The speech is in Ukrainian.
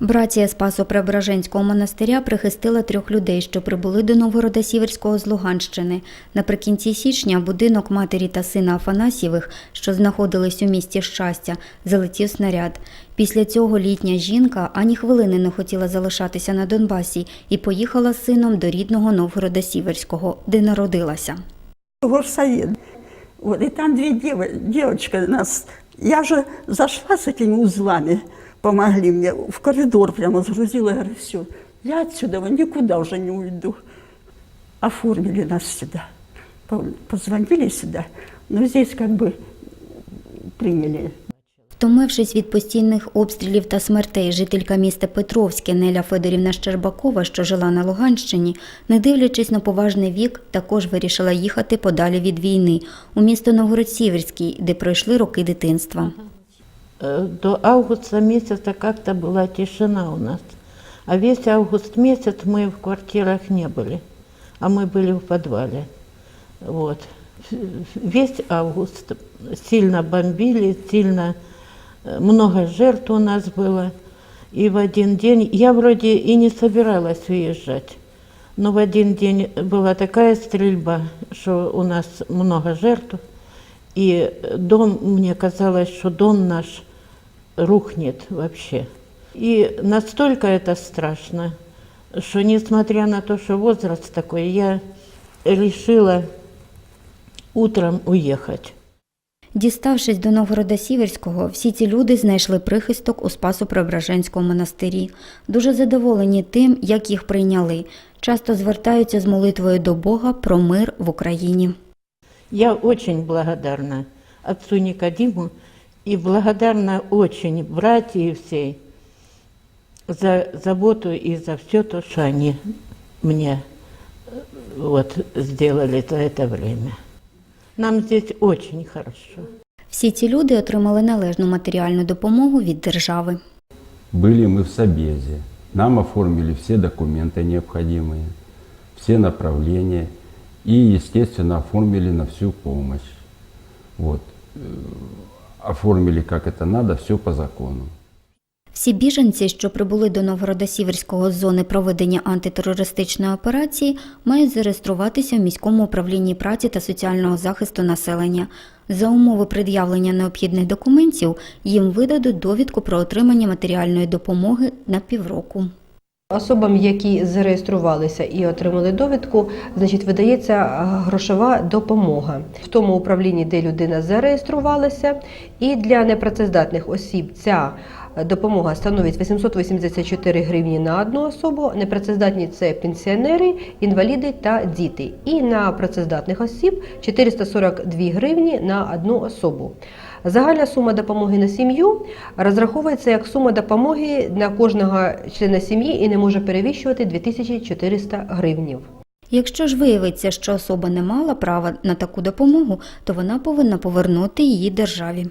Братія Спасо-Преображенського монастиря прихистила трьох людей, що прибули до Новгорода Сіверського з Луганщини. Наприкінці січня будинок матері та сина Афанасьєвих, що знаходились у місті щастя, залетів снаряд. Після цього літня жінка ані хвилини не хотіла залишатися на Донбасі і поїхала з сином до рідного Новгорода Сіверського, де народилася. Вот, и там девы, девочка нас. Я же зашла с этими узлами, помогли мне, в коридор прямо сгрузила, говорю, все, я отсюда никуда уже не уйду. Оформили нас сюда, позвонили сюда, но здесь как бы приняли. Втомившись від постійних обстрілів та смертей, жителька міста Петровське Неля Федорівна Щербакова, що жила на Луганщині, не дивлячись на поважний вік, також вирішила їхати подалі від війни у місто Новгород-Сіверський, де пройшли роки дитинства. Э, До августа месяца как-то была тишина у нас. А весь август месяц мы в квартирах не были, а мы были в подвале. Вот. Весь август сильно бомбили, сильно э, много жертв у нас было. И в один день, я вроде и не собиралась уезжать, но в один день была такая стрельба, что у нас много жертв. И дом, мне казалось, что дом наш рухнет вообще. И настолько это страшно, что несмотря на то, что возраст такой, я решила утром уехать. Діставшись до Новгорода Сіверського, всі ці люди знайшли прихисток у Спасо-Преображенському монастирі. Дуже задоволені тим, як їх прийняли. Часто звертаються з молитвою до Бога про мир в Україні. Я очень благодарна отцу Никодиму и благодарна очень братьям всей за заботу и за все то, что они мне э, вот, сделали за это время. Нам здесь очень хорошо. Всі ці люди отримали належну матеріальну допомогу від держави. Были мы в Собезе. Нам оформили все документы необходимые, все направления и, естественно, оформили на всю помощь. Вот. Э, Оформили, как это надо, все по закону. Всі біженці, що прибули до Новгорода Сіверського зони проведення антитерористичної операції, мають зареєструватися в міському управлінні праці та соціального захисту населення. За умови пред'явлення необхідних документів їм видадуть довідку про отримання матеріальної допомоги на півроку. Особам, які зареєструвалися і отримали довідку, значить, видається грошова допомога в тому управлінні, де людина зареєструвалася. І для непрацездатних осіб ця допомога становить 884 гривні на одну особу. Непрацездатні це пенсіонери, інваліди та діти. І на працездатних осіб 442 гривні на одну особу. Загальна сума допомоги на сім'ю розраховується як сума допомоги на кожного члена сім'ї і не може перевищувати 2400 гривнів. Якщо ж виявиться, що особа не мала права на таку допомогу, то вона повинна повернути її державі.